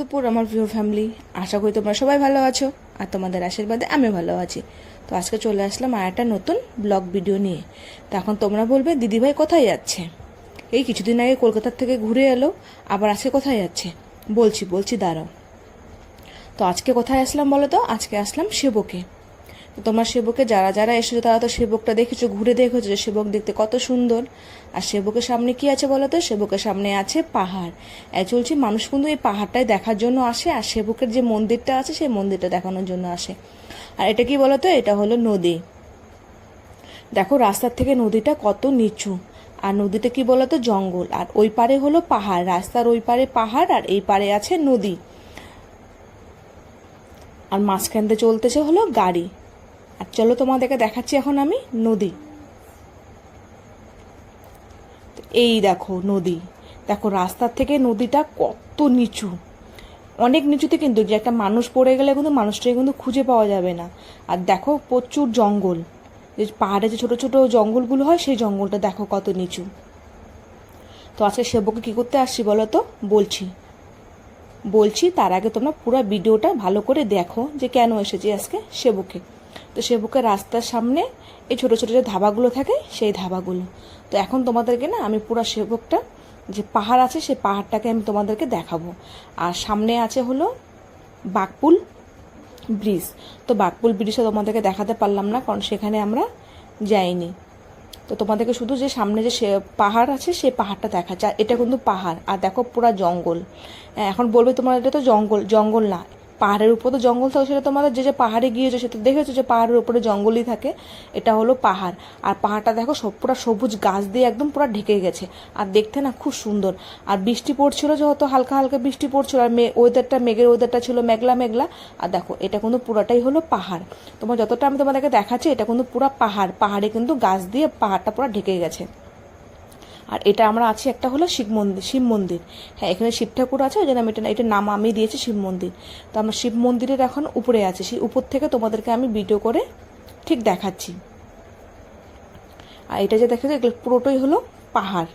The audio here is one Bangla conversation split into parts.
দুপুর আমার প্রিয় ফ্যামিলি আশা করি তোমরা সবাই ভালো আছো আর তোমাদের আশীর্বাদে আমি ভালো আছি। তো আজকে চলে আসলাম আর একটা নতুন ব্লগ ভিডিও নিয়ে। তো এখন তোমরা বলবে, দিদিভাই কোথায় যাচ্ছে? এই কিছুদিন আগে কলকাতার থেকে ঘুরে এলো, আবার আজকে কোথায় যাচ্ছে? বলছি বলছি, দাঁড়াও। তো আজকে কোথায় আসলাম বলো তো? আজকে আসলাম সেবকে তো তোমার সেবকে যারা যারা এসেছ, তারা তো সেবকটা দেখেছ, ঘুরে দেখেছ যে সেবক দেখতে কত সুন্দর। আর সেবকের সামনে কি আছে বলো তো? সেবকের সামনে আছে পাহাড়। চলছি, মানুষ কিন্তু এই পাহাড়টাই দেখার জন্য আসে, আর সেবকের যে মন্দিরটা আছে, সেই মন্দিরটা দেখানোর জন্য আসে। আর এটা কি বলো তো? এটা হলো নদী। দেখো, রাস্তার থেকে নদীটা কত নিচু। আর নদীটা কি বলতো জঙ্গল। আর ওই পারে হলো পাহাড়। রাস্তার ওই পারে পাহাড়, আর এই পারে আছে নদী। আর মাঝখান দিয়ে চলতেছে হলো গাড়ি। আর চলো তোমাদেরকে দেখাচ্ছি এখন আমি নদী। এই দেখো নদী। দেখো রাস্তার থেকে নদীটা কত নিচু। অনেক নিচুতে কিন্তু যে একটা মানুষ পড়ে গেলে কিন্তু মানুষটাকে কিন্তু খুঁজে পাওয়া যাবে না। আর দেখো প্রচুর জঙ্গল। যে পাহাড়ে যে ছোটো ছোটো জঙ্গলগুলো হয়, সেই জঙ্গলটা দেখো কত নিচু। তো আজকে সেবকে কী করতে আসছি বলো তো? বলছি। বলছি তার আগে তোমরা পুরো ভিডিওটা ভালো করে দেখো যে কেন এসেছি আজকে সেবকে তো সেবকের রাস্তার সামনে এই ছোটো ছোটো যে ধাবাগুলো থাকে সেই ধাবাগুলো। তো এখন তোমাদেরকে না আমি পুরো সেবকটা যে পাহাড় আছে সেই পাহাড়টাকে আমি তোমাদেরকে দেখাবো। আর সামনে আছে হলো বাঘপুল ব্রিজ। তো বাঘপুল ব্রিজটা তোমাদেরকে দেখাতে পারলাম না কারণ সেখানে আমরা যাইনি। তো তোমাদেরকে শুধু যে সামনে যে সে পাহাড় আছে সেই পাহাড়টা দেখাচ্ছে। আর এটা কিন্তু পাহাড় আর দেখো পুরা জঙ্গল। হ্যাঁ, এখন বলবে তোমার এটা তো জঙ্গল জঙ্গল না পাহাড়ের উপর তো জঙ্গল থাকে, সেটা তোমাদের যে যে পাহাড়ে গিয়েছো সেটা দেখেছ যে পাহাড়ের উপরে জঙ্গলই থাকে, এটা হলো পাহাড়। আর পাহাড়টা দেখো, সব পুরো সবুজ গাছ দিয়ে একদম পুরো ঢেকে গেছে, আর দেখতে না খুব সুন্দর। আর বৃষ্টি পড়ছিল যেহেতু হালকা হালকা বৃষ্টি পড়ছিল, আর মে ওয়েদারটা মেঘের ওয়েদারটা ছিল মেঘলা মেঘলা। আর দেখো, এটা কিন্তু পুরোটাই হলো পাহাড়। তোমার যতটা আমি তোমাদেরকে দেখাচ্ছি, এটা কিন্তু পুরো পাহাড়। পাহাড়ে কিন্তু গাছ দিয়ে পাহাড়টা পুরো ঢেকে গেছে। আর এটা আমরা আছি একটা হলো শিব মন্দির শিব মন্দির। হ্যাঁ এখানে শিব ঠাকুর আছে, ওই জন্য আমি এটা এটার নাম আমি দিয়েছি শিব মন্দির। তো আমরা শিব মন্দিরের এখন উপরে আছে, সেই উপর থেকে তোমাদেরকে আমি ভিডিও করে ঠিক দেখাচ্ছি। আর এটা যে দেখা যায় পুরোটাই হলো পাহাড়।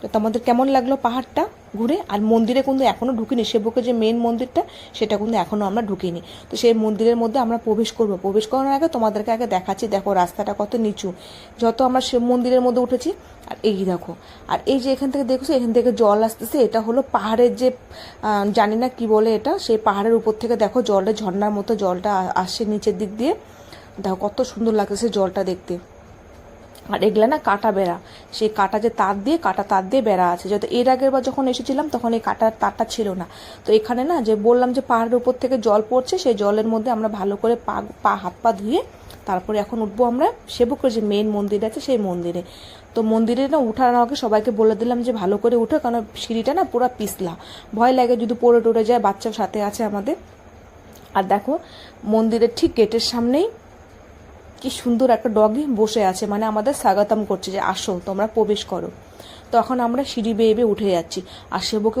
তো তোমাদের কেমন লাগল পাহাড়টা? ঘুরে আর মন্দিরে কিন্তু এখনও ঢুকিনি। সেবকের যে মেন মন্দিরটা, সেটা কিন্তু এখনও আমরা ঢুকিনি। তো সেই মন্দিরের মধ্যে আমরা প্রবেশ করব। প্রবেশ করার আগে তোমাদেরকে আগে দেখাচ্ছি, দেখো রাস্তাটা কত নিচু। যত আমরা সে মন্দিরের মধ্যে উঠেছি, আর এই দেখো। আর এই যে এখান থেকে দেখছ, এখান থেকে জল আসতেছে। এটা হলো পাহাড়ের যে জানি না কি বলে এটা, সেই পাহাড়ের উপর থেকে দেখো জলটা, ঝর্ণার মতো জলটা আসছে নিচের দিক দিয়ে। দেখো কত সুন্দর লাগতেছে জলটা দেখতে। আর এগুলা না কাটা বেড়া। সেই কাটা যে তার দিয়ে, কাটা তার দিয়ে বেড়া আছে। যত এর আগের বার যখন এসেছিলাম, তখন এই কাটার তারটা ছিল না। তো এখানে না যে বললাম যে পাহাড়ের উপর থেকে জল পড়ছে, সেই জলের মধ্যে আমরা ভালো করে পা পা, হাত পা ধুয়ে তারপরে এখন উঠবো আমরা সেবকের যে মেন মন্দির আছে সেই মন্দিরে। তো মন্দিরে না উঠার আগে সবাইকে বলে দিলাম যে ভালো করে উঠো কারণ সিঁড়িটা না পুরো পিছলা। ভয় লাগে যদি পড়ে টড়ে যায় বাচ্চার সাথে আছে আমাদের। আর দেখো মন্দিরের ঠিক গেটের সামনেই কি সুন্দর একটা ডগি বসে আছে মানে আমাদের স্বাগতম করছে যে আসো, তোমরা প্রবেশ করো। তখন আমরা সিঁড়ি বেয়ে বেয়ে উঠে যাচ্ছি। আর সেবকে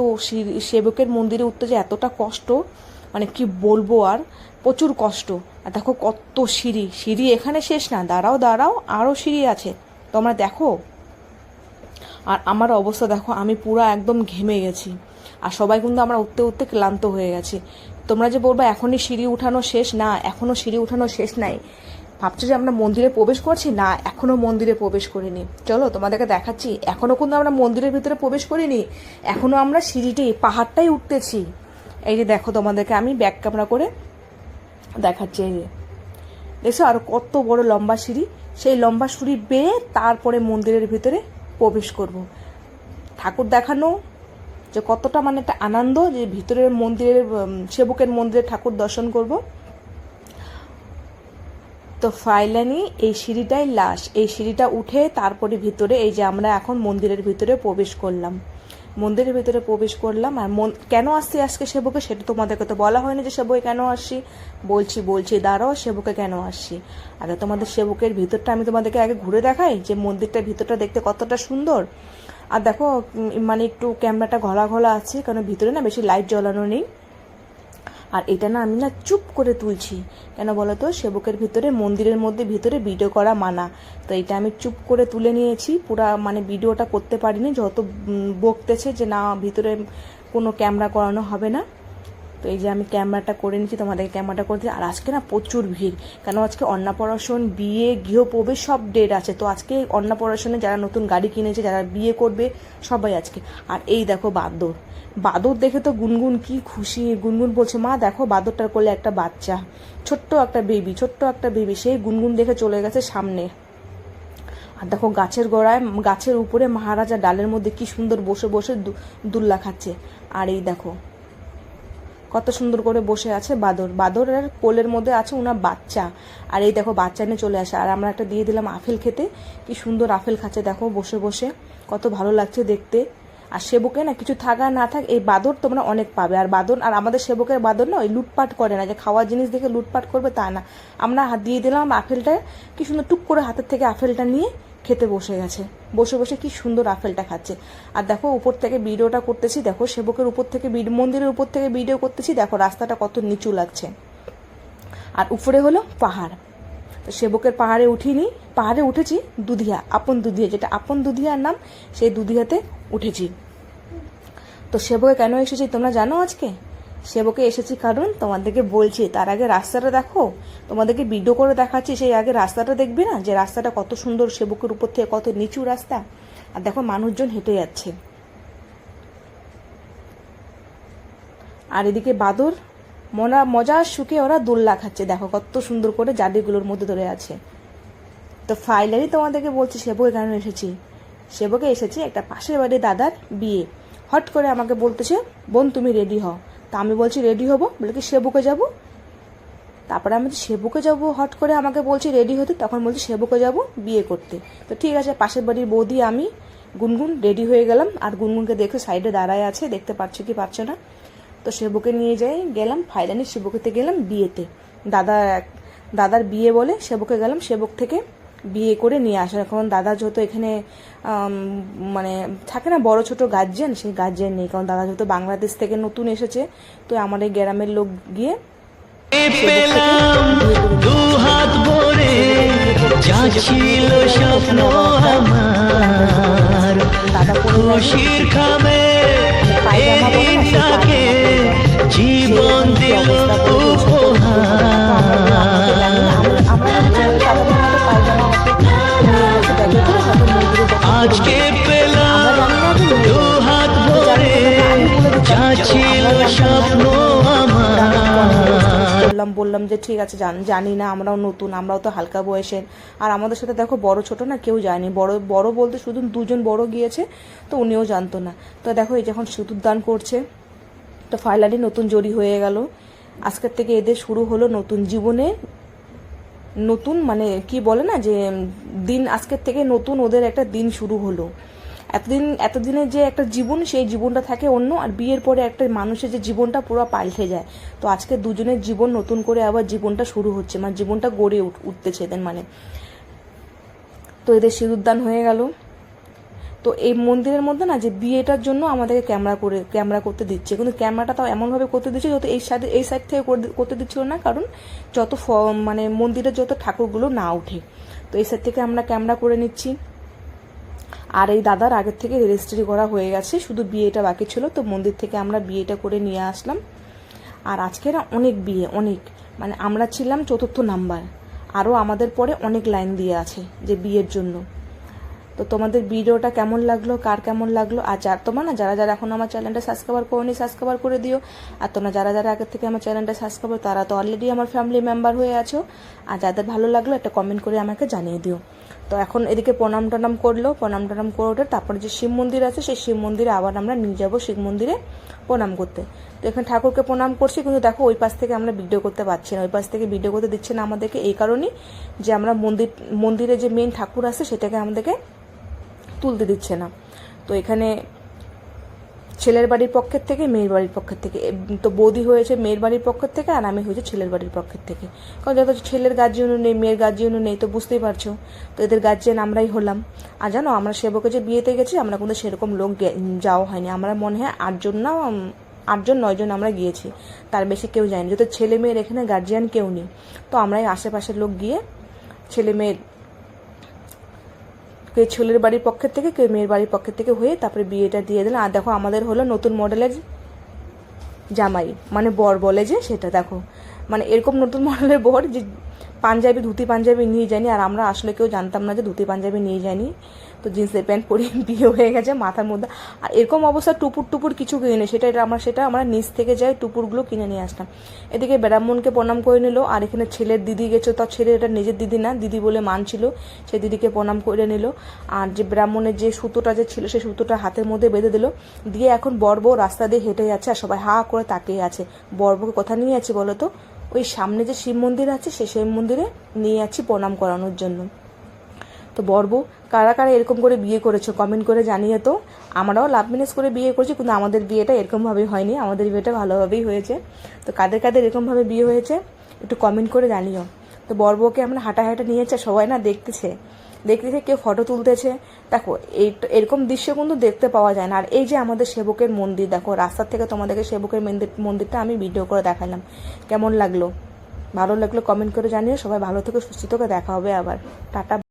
সেবকের মন্দিরে উঠতে যে এতটা কষ্ট মানে কি বলব আর, প্রচুর কষ্ট। আর দেখো কত সিঁড়ি সিঁড়ি এখানে শেষ না, দাঁড়াও দাঁড়াও আরও সিঁড়ি আছে। তোমরা দেখো? আর আমার অবস্থা দেখো, আমি পুরো একদম ঘেমে গেছি। আর সবাই কিন্তু আমরা উঠতে উঠতে ক্লান্ত হয়ে গেছি। তোমরা যে বলব, এখনই সিঁড়ি উঠানো শেষ? না, এখনও সিঁড়ি উঠানো শেষ নাই। ভাবছ যে আমরা মন্দিরে প্রবেশ করছি? না, এখনও মন্দিরে প্রবেশ করিনি। চলো, তোমাদেরকে দেখাচ্ছি। এখনও কিন্তু আমরা মন্দিরের ভিতরে প্রবেশ করিনি। এখনও আমরা সিঁড়িটি, পাহাড়টাই উঠতেছি। এই যে দেখো তোমাদেরকে, আমি ব্যাক ক্যামেরা করে দেখাচ্ছি। এই যে, দেখছ আর কত বড় লম্বা সিঁড়ি? সেই লম্বা সিঁড়ি বেয়ে তারপরে মন্দিরের ভিতরে প্রবেশ করব। ঠাকুর দেখানো যে কতটা মানে একটা আনন্দ যে ভিতরের মন্দিরের সেবকের মন্দিরে ঠাকুর দর্শন করব। তো ফাইলানি, এই সিঁড়িটাই লাশ। এই সিঁড়িটা উঠে তারপরে ভিতরে এই যে আমরা এখন মন্দিরের ভিতরে প্রবেশ করলাম। মন্দিরের ভিতরে প্রবেশ করলাম আর মন- কেন আসছি আজকে সেবকে? সেটা তোমাদেরকে তো বলা হয়নি যে সেবকে কেন আসছি। বলছি বলছি, দাঁড়াও, সেবকে কেন আসছি? আগে তোমাদের সেবকের ভিতরটা আমি তোমাদেরকে আগে ঘুরে দেখাই যে মন্দিরটার ভিতরটা দেখতে কতটা সুন্দর। আর দেখো মানে একটু ক্যামেরাটা ঘোলা ঘোলা আছে, কারণ ভিতরে না বেশি লাইট জ্বালানো নেই। আর এটা না আমি না চুপ করে তুলছি। কেন বলো তো সেবকের ভিতরে, মন্দিরের মধ্যে ভিতরে ভিডিও করা মানা। তো এটা আমি চুপ করে তুলে নিয়েছি। পুরা মানে ভিডিওটা করতে পারিনি। যত বকতেছে যে না, ভিতরে কোনো ক্যামেরা করানো হবে না। তো এই যে আমি ক্যামেরাটা করে নিচ্ছি তোমাদের ক্যামেরাটা করে দিচ্ছি। আর আজকে না প্রচুর ভিড়, কেন আজকে অন্নপ্রাশন, বিয়ে, গৃহপ্রবেশ সব ডেট আছে। তো আজকে অন্নপ্রাশনে যারা নতুন গাড়ি কিনেছে, যারা বিয়ে করবে, সবাই আজকে। আর এই দেখো বাদর। বাদর দেখে তো গুনগুন কি খুশি, গুনগুন বলছে, মা, দেখো বাদরটার কোলে একটা বাচ্চা। ছোট্ট একটা বেবি ছোট্ট একটা বেবি সেই গুনগুন দেখে চলে গেছে সামনে। আর দেখো গাছের গোড়ায়, গাছের উপরে মহারাজা ডালের মধ্যে কি সুন্দর বসে বসে দুল্লা খাচ্ছে। আর এই দেখো কত সুন্দর করে বসে আছে বাদর। আর কোলের মধ্যে আছে ওনার বাচ্চা। আর এই দেখো, বাচ্চা নিয়ে চলে আসে। আর আমরা একটা দিয়ে দিলাম আফেল খেতে। কি সুন্দর আফেল খাচ্ছে দেখো, বসে বসে। কত ভালো লাগছে দেখতে। আর সেবকে না কিছু থাকা না থাক, এই বাদর তোমরা অনেক পাবে। আর বাদর, আর আমাদের সেবকের বাদর না ওই লুটপাট করে না, যে খাওয়ার জিনিস দেখে লুটপাট করবে তা না। আমরা হাত দিয়ে দিলাম আপেলটা, কি সুন্দর টুক করে হাতের থেকে আপেলটা নিয়ে খেতে বসে গেছে। বসে বসে কি সুন্দর আপেলটা খাচ্ছে। আর দেখো, উপর থেকে ভিডিওটা করতেছি, দেখো, সেবকের উপর থেকে মন্দিরের উপর থেকে ভিডিও করতেছি, দেখো, রাস্তাটা কত নিচু লাগছে। আর উপরে হলো পাহাড়। সেবকের পাহাড়ে উঠিনি, পাহাড়ে উঠেছি দুধিয়া, আপন দুধিয়া, যেটা আপন দুধিয়ার নাম, সেই দুধিয়াতে উঠেছি। তো সেবকে কেন এসেছি তোমরা জানো আজকে? সেবকে এসেছি কারণ তোমাদেরকে বলছি, তার আগে রাস্তাটা দেখো। তোমাদেরকে ভিডিও করে দেখাচ্ছি, সেই আগে রাস্তাটা দেখবে না? যে রাস্তাটা কত সুন্দর সেবকের উপর থেকে কত নিচু রাস্তা। আর দেখো মানুষজন হেঁটে যাচ্ছে। আর এদিকে বাদর মনা মজার সুখে ওরা দোল্লা খাচ্ছে। দেখো কত সুন্দর করে জাডিগুলোর মধ্যে ধরে আছে। তো ফাইনালি তোমাদেরকে বলছি, সেবকে কেন এসেছি? সেবকে এসেছি একটা পাশের বাড়ির দাদার বিয়ে। হট করে আমাকে বলতেছে, বোন, তুমি রেডি হও। তা আমি বলছি রেডি হব? বলে কি সেবকে যাব। তারপরে আমি সেবকে যাব? হট করে আমাকে বলছি রেডি হতে? তখন বলছি সেবকে যাব বিয়ে করতে। তো ঠিক আছে, পাশের বাড়ির বৌদি, আমি, গুনগুন রেডি হয়ে গেলাম। আর গুনগুনকে দেখে সাইডে দাঁড়ায় আছে, দেখতে পাচ্ছ কি পাচ্ছ না? তো সেবকে নিয়ে যাই, গেলাম। ফাইনালি সেবকেতে গেলাম বিয়েতে। দাদা দাদার বিয়ে বলে সেবকে গেলাম। সেবক থেকে বিয়ে করে নিয়ে আসার এখন দাদা যেহেতু এখানে মানে থাকে না বড় ছোট গার্জেন সেই গার্জেন নেই। কারণ দাদা যেহেতু বাংলাদেশ থেকে নতুন এসেছে তো আমার এই গ্রামের লোক গিয়ে দাদা খুশির খামে জীবন দিল উপহার। বললাম যে, ঠিক আছে, জান না, আমরাও নতুন, আমরাও তো হালকা বয়সের। আর আমাদের সাথে দেখো বড় ছোট না, কেউ যায়নি। বড় বড় বলতে শুধু দুজন বড় গিয়েছে, তো উনিও জানতো না। তো দেখো এই যখন সিঁদুর দান করছে, তো ফাইনালি নতুন জড়ি হয়ে গেল। আজকের থেকে এদের শুরু হলো নতুন জীবনে, নতুন মানে কি বলে না যে, দিন, আজকের থেকে নতুন ওদের একটা দিন শুরু হলো। এতদিন, এতদিনের যে একটা জীবন, সেই জীবনটা থাকে অন্য, আর বিয়ের পরে একটা মানুষের যে জীবনটা পুরো পাল্টে যায়। তো আজকে দুজনের জীবন নতুন করে আবার জীবনটা শুরু হচ্ছে মানে জীবনটা গড়ে উঠতেছে এদের মানে। তো এদের সিঁদুরদান হয়ে গেল। তো এই মন্দিরের মধ্যে না যে বিয়েটার জন্য আমাদেরকে ক্যামেরা করে, ক্যামেরা করতে দিচ্ছে। কিন্তু ক্যামেরাটা তাও এমনভাবে করতে দিচ্ছে যত এই সাইডে, এই সাইড থেকে করতে দিচ্ছিল না, কারণ যত মানে মন্দিরের যত ঠাকুরগুলো না ওঠে। তো এই সাইড থেকে আমরা ক্যামেরা করে নিচ্ছি। আর এই দাদার আগের থেকে রেজিস্ট্রি করা হয়ে গেছে, শুধু বিয়েটা বাকি ছিল, তো মন্দির থেকে আমরা বিয়েটা করে নিয়ে আসলাম। আর আজকে না অনেক বিয়ে, অনেক। মানে আমরা ছিলাম চতুর্থ নাম্বার। আরও আমাদের পরে অনেক লাইন দিয়ে আছে যে বিয়ের জন্য। তো তোমাদের ভিডিওটা কেমন লাগল, কার কেমন লাগল, আর যার তোমার না যারা যারা এখন আমার চ্যানেলটা সাবস্ক্রাইবার করেনি সাবস্ক্রাইবার করে দিও। আর তোমরা যারা যারা আগের থেকে আমার চ্যানেলটা সাবস্ক্রাইবার তারা তো অলরেডি আমার ফ্যামিলি মেম্বার হয়ে আছো। আর যাদের ভালো লাগল একটা কমেন্ট করে আমাকে জানিয়ে দিও। তো এখন এদিকে প্রণাম টনাম করল, প্রণাম টনাম করে ওঠে, তারপরে যে শিব মন্দির আছে, সেই শিব মন্দিরে আবার আমরা নিয়ে যাব শিব মন্দিরে প্রণাম করতে। তো এখানে ঠাকুরকে প্রণাম করছি, কিন্তু দেখো ওই পাশ থেকে আমরা ভিডিও করতে পারছি না, ওই পাশ থেকে ভিডিও করতে দিচ্ছে না আমাদেরকে এই কারণেই যে আমরা মন্দির, মন্দিরে যে মেন ঠাকুর আছে, সেটাকে আমাদেরকে তুলতে দিচ্ছে না। তো এখানে ছেলের বাড়ির পক্ষের থেকে, মেয়ের বাড়ির পক্ষের থেকে। তো বৌদি হয়েছে মেয়ের বাড়ির পক্ষের থেকে আর আমি হয়েছে ছেলের বাড়ির পক্ষের থেকে। কারণ যত ছেলের গার্জিয়ানও নেই, মেয়ের গার্জিয়ানও নেই, তো বুঝতেই পারছ। তো এদের গার্জিয়ান আমরাই হলাম। আর জানো, আমরা সেবকে যে বিয়েতে গেছি, আমরা কিন্তু সেরকম লোক যাওয়া হয়নি। আমরা মনে হয় আটজন না আটজন, নয়জন আমরা গিয়েছি। তার বেশি কেউ যায়নি। যত ছেলে মেয়ের এখানে গার্জিয়ান কেউ নেই, তো আমরাই আশেপাশের লোক গিয়ে ছেলে মেয়ের কেউ ছেলের বাড়ির পক্ষের থেকে কেউ মেয়ের বাড়ির পক্ষের থেকে হয়ে তারপরে বিয়েটা দিয়ে দিলেন আর দেখো, আমাদের হলো নতুন মডেলের জামাই মানে বর বলে যে সেটা, দেখো। মানে এরকম নতুন মডেলের বর যে পাঞ্জাবি, ধুতি পাঞ্জাবি নিয়ে যায়নি। আর আমরা আসলে কেউ জানতাম না যে ধুতি পাঞ্জাবি নিয়ে যায়নি। তো জিন্সের প্যান্ট পরে বিয়ে হয়ে গেছে মাথার মধ্যে। আর এরকম অবস্থা টুপুর টুপুর কিছু কিনে সেটা এটা আমরা, সেটা আমরা নিচ থেকে যাই টুপুরগুলো কিনে নিয়ে আসতাম এদিকে ব্রাহ্মণকে প্রণাম করে নিল। আর এখানে ছেলের দিদি গেছে। তার ছেলে এটা নিজের দিদি না, দিদি বলে মানছিল। সে দিদিকে প্রণাম করে নিল। আর যে ব্রাহ্মণের যে সুতোটা যে ছিল সেই সুতোটা হাতের মধ্যে বেঁধে দিল। দিয়ে এখন বর্ব রাস্তা দিয়ে হেঁটে যাচ্ছে আর সবাই হা করে তাকিয়ে আছে। বর্বকে কথা নিয়ে আছে বলো তো? ওই সামনে যে শিব মন্দির আছে সেই শিব মন্দিরে নিয়ে যাচ্ছি প্রণাম করানোর জন্য। তো বর্ব, কারা কারা এরকম করে বিয়ে করেছ? কমেন্ট করে জানিয়ে তো আমরাও লাভ ম্যানেজ করে বিয়ে করেছি, কিন্তু আমাদের বিয়েটা এরকমভাবেই হয়নি। আমাদের বিয়েটা ভালোভাবেই হয়েছে। তো কাদের কাদের এরকমভাবে বিয়ে হয়েছে, একটু কমেন্ট করে জানিও। তো বর্বকে আমরা হাঁটা হাঁটা নিয়েছে, সবাই না দেখতেছে। দেখতেছে কেউ ফটো তুলতেছে। দেখো, এই এরকম দৃশ্য কিন্তু দেখতে পাওয়া যায় না। আর এই যে আমাদের সেবকের মন্দির, দেখো, রাস্তার থেকে তোমাদেরকে সেবকের মন্দির, মন্দিরটা আমি ভিডিও করে দেখালাম। কেমন লাগল? ভালো লাগল কমেন্ট করে জানিও। সবাই ভালো থেকে, সুস্থ থেকে, দেখা হবে আবার। টাটা।